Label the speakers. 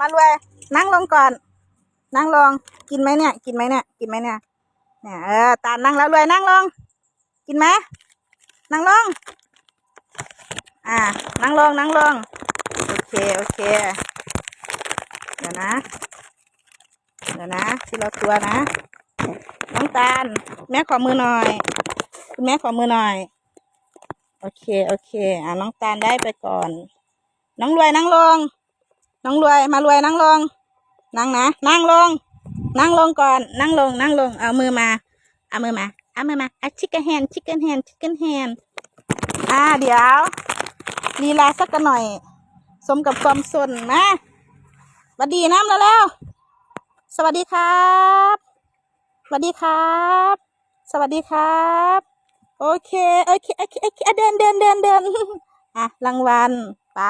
Speaker 1: มารวย นั่งลงก่อน นั่งลง กินไหมเนี่ย กินไหมเนี่ย กินไหมเนี่ย เนี่ย เออ ตาลนั่งแล้วรวยนั่งลง กินไหม นั่งลง อ่า นั่งลง นั่งลง โอเค โอเค เดี๋ยวนะ เดี๋ยวนะทีละตัวนะ น้องตาล แม่ขอมือหน่อย คุณแม่ขอมือหน่อย โอเค โอเค อ่าน้องตาลได้ไปก่อน น้องรวยนั่งลง น้องรวยมารวยนั่งลง นั่งนะ นั่งลง นั่งลงก่อน นั่งลง นั่งลง เอามือมา เอามือมา เอามือมาอะชิคเก้นแฮนชิคเก้นแฮนชิคเก้นแฮนอ่าเดี๋ยวลีลาสักกันหน่อย สมกับความสนนะสวัสดีน้ำแล้วแล้ว สวัสดีครับสวัสดีครับ สวัสดีครับ โอเค โอเค โอเค โอเคเดินเดินเดินเดินอะรางวัล ไป